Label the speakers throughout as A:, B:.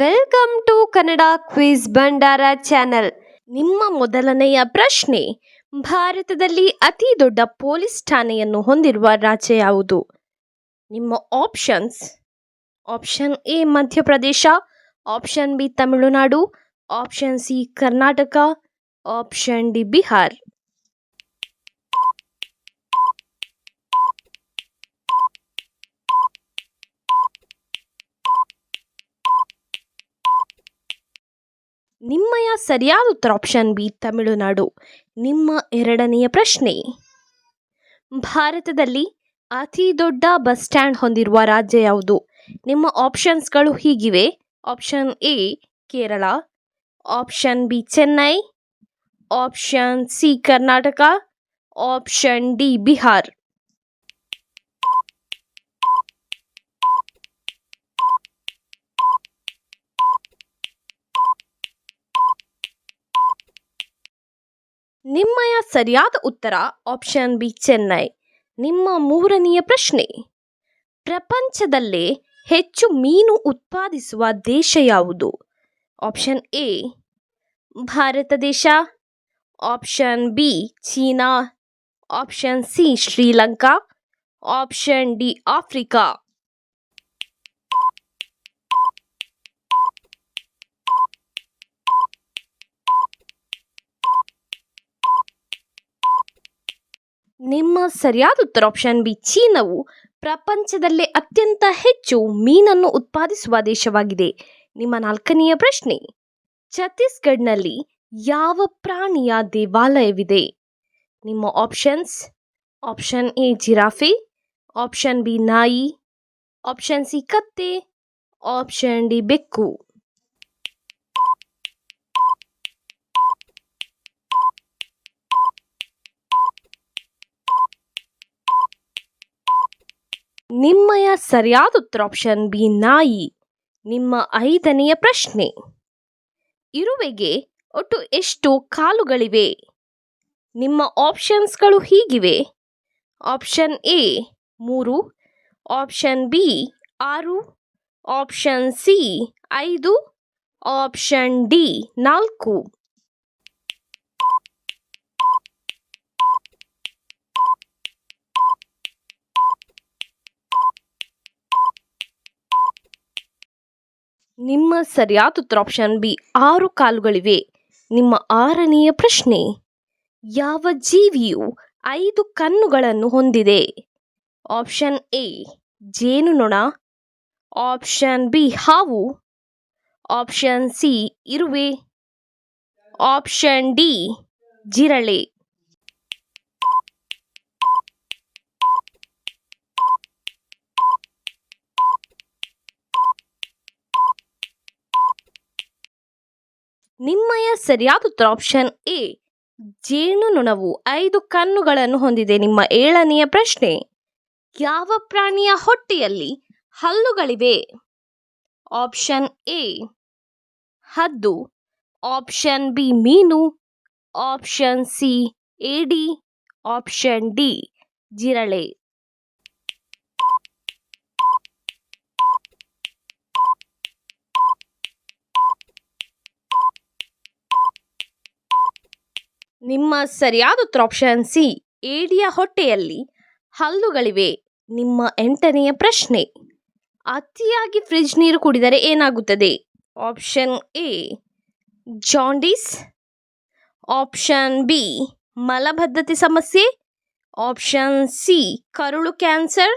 A: Welcome to Kannada quiz Bhandara channel ನಿಮ್ಮ ಮೊದಲನೆಯ ಪ್ರಶ್ನೆ, ಭಾರತದಲ್ಲಿ ಅತಿ ದೊಡ್ಡ ಪೊಲೀಸ್ ಠಾಣೆಯನ್ನು ಹೊಂದಿರುವ ರಾಜ್ಯ ಯಾವುದು? ನಿಮ್ಮ options option A Madhya Pradesh option B Tamil Nadu option C Karnataka option D Bihar. ನಿಮ್ಮಯ ಸರಿಯಾದ ಉತ್ತರ ಆಪ್ಷನ್ ಬಿ ತಮಿಳುನಾಡು. ನಿಮ್ಮ ಎರಡನೆಯ ಪ್ರಶ್ನೆ. ಭಾರತದಲ್ಲಿ ಅತಿ ದೊಡ್ಡ ಬಸ್ ಸ್ಟ್ಯಾಂಡ್ ಹೊಂದಿರುವ ರಾಜ್ಯ ಯಾವುದು? ನಿಮ್ಮ ಆಪ್ಷನ್ಸ್ಗಳು ಹೀಗಿವೆ. Option A Kerala. Option B Chennai. Option C Karnataka. Option D Bihar. ನಿಮ್ಮಯ ಸರಿಯಾದ ಉತ್ತರ ಆಪ್ಷನ್ ಬಿ ಚೆನ್ನೈ ನಿಮ್ಮ ಮೂರನೆಯ ಪ್ರಶ್ನೆ, ಪ್ರಪಂಚದಲ್ಲೇ ಹೆಚ್ಚು ಮೀನು ಉತ್ಪಾದಿಸುವ ದೇಶ ಯಾವುದು? ಆಪ್ಷನ್ ಎ ಭಾರತ ದೇಶ. Option B China. Option C Sri Lanka. Option D Africa. ನಿಮ್ಮ ಸರಿಯಾದ ಉತ್ತರ ಆಪ್ಷನ್ ಬಿ ಚೀನವು ಪ್ರಪಂಚದಲ್ಲೇ ಅತ್ಯಂತ ಹೆಚ್ಚು ಮೀನನ್ನು ಉತ್ಪಾದಿಸುವ ದೇಶವಾಗಿದೆ. ನಿಮ್ಮ ನಾಲ್ಕನೆಯ ಪ್ರಶ್ನೆ, ಛತ್ತೀಸ್ಗಢ್ನಲ್ಲಿ ಯಾವ ಪ್ರಾಣಿಯ ದೇವಾಲಯವಿದೆ? ನಿಮ್ಮ options option A giraffe option B ನಾಯಿ ಆಪ್ಷನ್ ಸಿ ಕತ್ತೆ ಆಪ್ಷನ್ ಡಿ ಬೆಕ್ಕು. ನಿಮ್ಮಯ ಸರಿಯಾದ ಉತ್ತರ ಆಪ್ಷನ್ ಬಿ ನಾಯಿ. ನಿಮ್ಮ ಐದನೆಯ ಪ್ರಶ್ನೆ. ಇರುವೆಗೆ ಒಟ್ಟು ಎಷ್ಟು ಕಾಲುಗಳಿವೆ? ನಿಮ್ಮ ಆಪ್ಷನ್ಸ್ಗಳು ಹೀಗಿವೆ. ಆಪ್ಷನ್ ಎ ಮೂರು ಆಪ್ಷನ್ ಬಿ ಆರು ಆಪ್ಷನ್ ಸಿ ಐದು ಆಪ್ಷನ್ ಡಿ ನಾಲ್ಕು. ನಿಮ್ಮ ಸರಿಯಾದ ಉತ್ತರ ಆಪ್ಷನ್ ಬಿ ಆರು ಕಾಲುಗಳಿವೆ. ನಿಮ್ಮ ಆರನೆಯ ಪ್ರಶ್ನೆ, ಯಾವ ಜೀವಿಯು ಐದು ಕಣ್ಣುಗಳನ್ನು ಹೊಂದಿದೆ? ಆಪ್ಷನ್ ಎ ಜೇನುನೊಣ ಆಪ್ಷನ್ ಬಿ ಹಾವು. ಆಪ್ಷನ್ ಸಿ ಇರುವೆ. ಆಪ್ಷನ್ ಡಿ ಜಿರಳೆ. ನಿಮ್ಮಯ ಸರಿಯಾದ ಉತ್ತರ ಆಪ್ಷನ್ ಎ ಜೇನುನೊಣವು ಐದು ಕಣ್ಣುಗಳನ್ನು ಹೊಂದಿದೆ, ನಿಮ್ಮ ಏಳನೆಯ ಪ್ರಶ್ನೆ. ಯಾವ ಪ್ರಾಣಿಯ ಹೊಟ್ಟೆಯಲ್ಲಿ ಹಲ್ಲುಗಳಿವೆ? ಆಪ್ಷನ್ ಎ ಹದ್ದು. ಆಪ್ಷನ್ ಬಿ ಮೀನು. ಆಪ್ಷನ್ ಸಿ ಏಡಿ. ಆಪ್ಷನ್ ಡಿ ಜಿರಳೆ. ನಿಮ್ಮ ಸರಿಯಾದ ಉತ್ತರ ಆಪ್ಷನ್ ಸಿ ಏಡಿಯ ಹೊಟ್ಟೆಯಲ್ಲಿ ಹಲ್ಲುಗಳಿವೆ. ನಿಮ್ಮ ಎಂಟನೆಯ ಪ್ರಶ್ನೆ, ಅತಿಯಾಗಿ ಫ್ರಿಜ್ ನೀರು ಕುಡಿದರೆ ಏನಾಗುತ್ತದೆ? Option A jaundice option B ಮಲಬದ್ಧತೆ ಸಮಸ್ಯೆ. ಆಪ್ಷನ್ ಸಿ ಕರುಳು ಕ್ಯಾನ್ಸರ್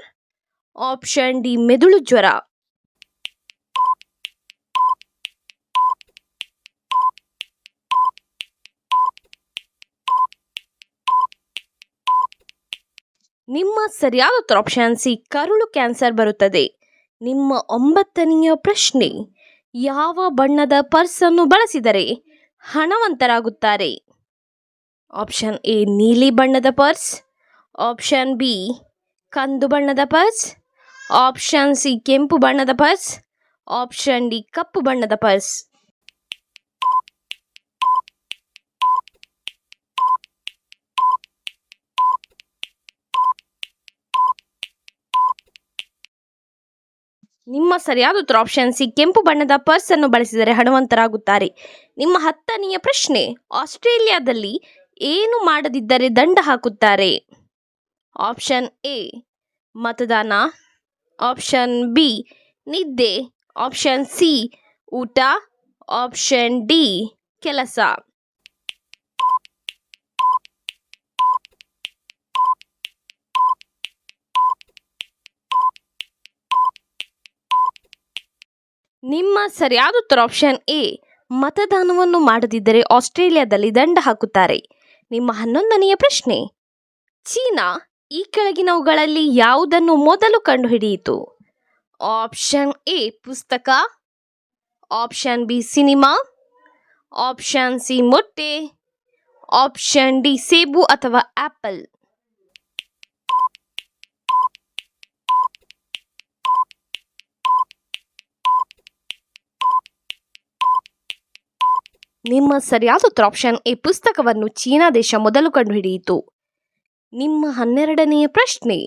A: ಆಪ್ಷನ್ ಡಿ ಮೆದುಳು ಜ್ವರ. ನಿಮ್ಮ ಸರಿಯಾದ ಉತ್ತರ ಆಪ್ಷನ್ ಸಿ ಕರುಳು ಕ್ಯಾನ್ಸರ್ ಬರುತ್ತದೆ. ನಿಮ್ಮ ಒಂಬತ್ತನೆಯ ಪ್ರಶ್ನೆ, ಯಾವ ಬಣ್ಣದ ಪರ್ಸನ್ನು ಬಳಸಿದರೆ ಹಣವಂತರಾಗುತ್ತಾರೆ? ಆಪ್ಷನ್ ಎ, ನೀಲಿ ಬಣ್ಣದ ಪರ್ಸ್ ಆಪ್ಷನ್ ಬಿ, ಕಂದು ಬಣ್ಣದ ಪರ್ಸ್ ಆಪ್ಷನ್ ಸಿ, ಕೆಂಪು ಬಣ್ಣದ ಪರ್ಸ್ ಆಪ್ಷನ್ ಡಿ, ಕಪ್ಪು ಬಣ್ಣದ ಪರ್ಸ್ ನಿಮ್ಮ ಸರಿಯಾದ ಉತ್ತರ ಆಪ್ಷನ್ ಸಿ, ಕೆಂಪು ಬಣ್ಣದ ಪರ್ಸ್ ಅನ್ನು ಬಳಸಿದರೆ ಹಣವಂತರಾಗುತ್ತಾರೆ. ನಿಮ್ಮ ಹತ್ತನೆಯ ಪ್ರಶ್ನೆ, ಆಸ್ಟ್ರೇಲಿಯಾದಲ್ಲಿ ಏನು ಮಾಡದಿದ್ದರೆ ದಂಡ ಹಾಕುತ್ತಾರೆ? ಆಪ್ಷನ್ ಎ ಮತದಾನ. ಆಪ್ಷನ್ ಬಿ ನಿದ್ದೆ. ಆಪ್ಷನ್ ಸಿ ಊಟ. ಆಪ್ಷನ್ ಡಿ ಕೆಲಸ. ನಿಮ್ಮ ಸರಿಯಾದ ಉತ್ತರ ಆಪ್ಷನ್ ಎ ಮತದಾನವನ್ನು ಮಾಡದಿದ್ದರೆ ಆಸ್ಟ್ರೇಲಿಯಾದಲ್ಲಿ ದಂಡ ಹಾಕುತ್ತಾರೆ. ನಿಮ್ಮ ಹನ್ನೊಂದನೆಯ ಪ್ರಶ್ನೆ, ಚೀನಾ ಈ ಕೆಳಗಿನವುಗಳಲ್ಲಿ ಯಾವುದನ್ನು ಮೊದಲು ಕಂಡುಹಿಡಿಯಿತು? ಆಪ್ಷನ್ ಎ ಪುಸ್ತಕ. Option B cinema. Option C ಮೊಟ್ಟೆ. ಆಪ್ಷನ್ ಡಿ ಸೇಬು ಅಥವಾ ಆಪಲ್ ನಿಮ್ಮ ಸರಿಯಾದ ಉತ್ತರ ಆಪ್ಷನ್ ಎ ಪುಸ್ತಕವನ್ನು ಚೀನಾ ದೇಶ ಮೊದಲು ಕಂಡುಹಿಡಿಯಿತು. ನಿಮ್ಮ ಹನ್ನೆರಡನೆಯ ಪ್ರಶ್ನೆ,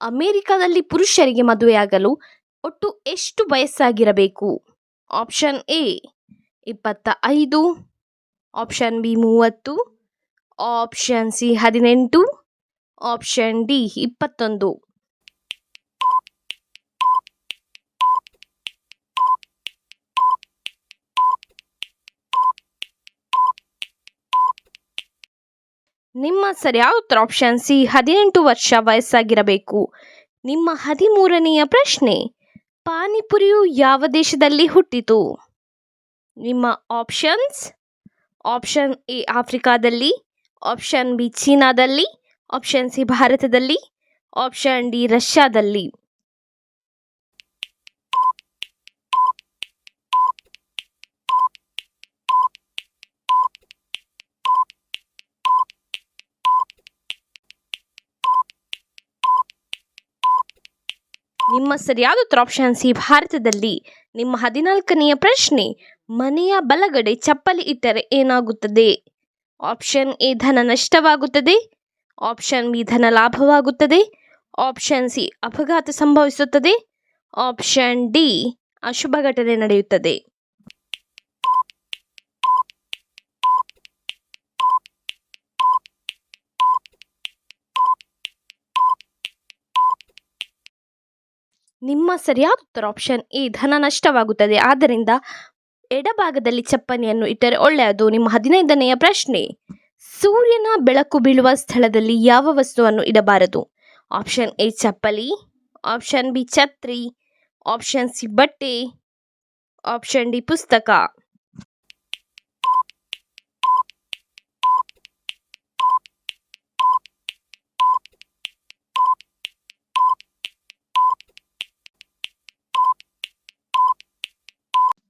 A: ಅಮೆರಿಕದಲ್ಲಿ ಪುರುಷರಿಗೆ ಮದುವೆಯಾಗಲು ಒಟ್ಟು ಎಷ್ಟು ವಯಸ್ಸಾಗಿರಬೇಕು? ಆಪ್ಷನ್ ಎ ಇಪ್ಪತ್ತ ಐದು ಆಪ್ಷನ್ ಬಿ ಮೂವತ್ತು ಆಪ್ಷನ್ ಸಿ ಹದಿನೆಂಟು ಆಪ್ಷನ್ ಡಿ ಇಪ್ಪತ್ತೊಂದು. ನಿಮ್ಮ ಸರಿಯಾದ ಉತ್ತರ ಆಪ್ಷನ್ ಸಿ ಹದಿನೆಂಟು ವರ್ಷ ವಯಸ್ಸಾಗಿರಬೇಕು. ನಿಮ್ಮ ಹದಿಮೂರನೆಯ ಪ್ರಶ್ನೆ, ಪಾನಿಪುರಿಯು ಯಾವ ದೇಶದಲ್ಲಿ ಹುಟ್ಟಿತು? ನಿಮ್ಮ ಆಪ್ಷನ್ಸ್ ಆಪ್ಷನ್ ಎ ಆಫ್ರಿಕಾದಲ್ಲಿ ಆಪ್ಷನ್ ಬಿ ಚೀನಾದಲ್ಲಿ ಆಪ್ಷನ್ ಸಿ ಭಾರತದಲ್ಲಿ ಆಪ್ಷನ್ ಡಿ ರಷ್ಯಾದಲ್ಲಿ. ನಿಮ್ಮ ಸರಿಯಾದ ಉತ್ತರ ಆಪ್ಷನ್ ಸಿ ಭಾರತದಲ್ಲಿ ನಿಮ್ಮ ಹದಿನಾಲ್ಕನೆಯ ಪ್ರಶ್ನೆ, ಮನೆಯ ಬಲಗಡೆ ಚಪ್ಪಲಿ ಇಟ್ಟರೆ ಏನಾಗುತ್ತದೆ? ಆಪ್ಷನ್ ಎ ಧನ ನಷ್ಟವಾಗುತ್ತದೆ. ಆಪ್ಷನ್ ಬಿ ಧನ ಲಾಭವಾಗುತ್ತದೆ. ಆಪ್ಷನ್ ಸಿ ಅಪಘಾತ ಸಂಭವಿಸುತ್ತದೆ. ಆಪ್ಷನ್ ಡಿ ಅಶುಭ ಘಟನೆ ನಡೆಯುತ್ತದೆ. ನಿಮ್ಮ ಸರಿಯಾದ ಉತ್ತರ ಆಪ್ಷನ್ ಎ ಧನ ನಷ್ಟವಾಗುತ್ತದೆ. ಆದ್ದರಿಂದ ಎಡಭಾಗದಲ್ಲಿ ಚಪ್ಪನೆಯನ್ನು ಇಟ್ಟರೆ ಒಳ್ಳೆಯದು. ನಿಮ್ಮ ಹದಿನೈದನೆಯ ಪ್ರಶ್ನೆ, ಸೂರ್ಯನ ಬೆಳಕು ಬೀಳುವ ಸ್ಥಳದಲ್ಲಿ ಯಾವ ವಸ್ತುವನ್ನು ಇಡಬಾರದು? ಆಪ್ಷನ್ ಎ ಚಪ್ಪಲಿ ಆಪ್ಷನ್ ಬಿ ಛತ್ರಿ ಆಪ್ಷನ್ ಸಿ ಬಟ್ಟೆ ಆಪ್ಷನ್ ಡಿ ಪುಸ್ತಕ.